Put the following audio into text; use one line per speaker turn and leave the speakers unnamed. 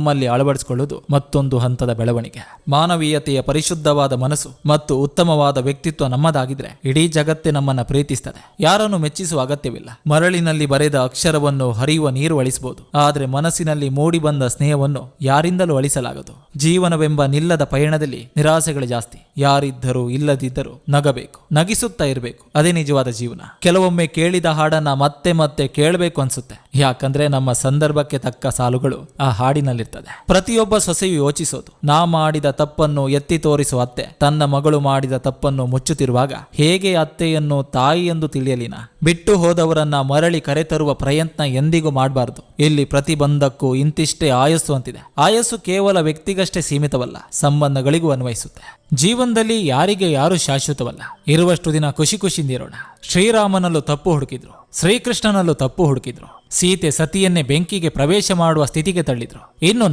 ನಮ್ಮಲ್ಲಿ ಅಳವಡಿಸಿಕೊಳ್ಳುವುದು ಮತ್ತೊಂದು ಹಂತದ ಬೆಳವಣಿಗೆ. ಮಾನವೀಯತೆಯ ಪರಿಶುದ್ಧವಾದ ಮನಸ್ಸು ಮತ್ತು ಉತ್ತಮವಾದ ವ್ಯಕ್ತಿತ್ವ ನಮ್ಮದಾಗಿದ್ರೆ ಇಡೀ ಜಗತ್ತೇ ನಮ್ಮನ್ನ ಪ್ರೀತಿಸ್ತದೆ. ಯಾರನ್ನು ಮೆಚ್ಚಿಸುವ ಅಗತ್ಯವಿಲ್ಲ. ಮರಳಿನಲ್ಲಿ ಬರೆದ ಅಕ್ಷರವನ್ನು ಹರಿಯುವ ನೀರು ಅಳಿಸಬಹುದು. ಆದರೆ ಮನಸ್ಸಿನಲ್ಲಿ ಮೂಡಿ ಬಂದ ಸ್ನೇಹವನ್ನು ಯಾರಿಂದಲೂ ಅಳಿಸಲಾಗದು. ಜೀವನವೆಂಬ ನಿಲ್ಲದ ಪಯಣದಲ್ಲಿ ನಿರಾಸೆಗಳು ಜಾಸ್ತಿ. ಯಾರಿದ್ದರೂ ಇಲ್ಲದಿದ್ದರೂ ನಗಬೇಕು. ನಗಿಸುತ್ತಾ ಇರಬೇಕು. ಅದೇ ನಿಜವಾದ ಜೀವನ. ಕೆಲವೊಮ್ಮೆ ಕೇಳಿದ ಹಾಡನ್ನ ಮತ್ತೆ ಮತ್ತೆ ಕೇಳಬೇಕು ಅನ್ಸುತ್ತೆ. ಯಾಕಂದ್ರೆ ನಮ್ಮ ಸಂದರ್ಭಕ್ಕೆ ತಕ್ಕ ಸಾಲುಗಳು ಆ ಹಾಡಿನಲ್ಲಿರ್ತದೆ. ಪ್ರತಿಯೊಬ್ಬ ಸೊಸೆಯು ಯೋಚಿಸೋದು, ನಾ ಮಾಡಿದ ತಪ್ಪನ್ನು ಎತ್ತಿ ತೋರಿಸುವ ಅತ್ತೆ, ತನ್ನ ಮಗಳು ಮಾಡಿದ ತಪ್ಪನ್ನು ಮುಚ್ಚುತ್ತಿರುವಾಗ ಹೇಗೆ ಅತ್ತೆಯನ್ನು ತಾಯಿ ಎಂದು ತಿಳಿಯಲಿನ? ಬಿಟ್ಟು ಹೋದವರನ್ನ ಮರಳಿ ಕರೆತರುವ ಪ್ರಯತ್ನ ಎಂದಿಗೂ ಮಾಡಬಾರದು. ಇಲ್ಲಿ ಪ್ರತಿಬಂಧಕ್ಕೂ ಇಂತಿಷ್ಟೇ ಆಯಸ್ಸು ಅಂತಿದೆ. ಆಯಸ್ಸು ಕೇವಲ ವ್ಯಕ್ತಿಗಷ್ಟೇ ಸೀಮಿತವಲ್ಲ, ಸಂಬಂಧಗಳಿಗೂ ಅನ್ವಯಿಸುತ್ತೆ. ಜೀವನದಲ್ಲಿ ಯಾರಿಗೆ ಯಾರು ಶಾಶ್ವತವಲ್ಲ. ಇರುವಷ್ಟು ದಿನ ಖುಷಿ ಖುಷಿಯಿಂದಿರೋಣ ಶ್ರೀರಾಮನಲ್ಲೂ ತಪ್ಪು ಹುಡುಕಿದ್ರು. ಶ್ರೀಕೃಷ್ಣನಲ್ಲೂ ತಪ್ಪು ಹುಡುಕಿದ್ರು. ಸೀತೆ ಸತಿಯನ್ನೇ ಬೆಂಕಿಗೆ ಪ್ರವೇಶ ಮಾಡುವ ಸ್ಥಿತಿಗೆ ತಳ್ಳಿದ್ರು. ಇನ್ನು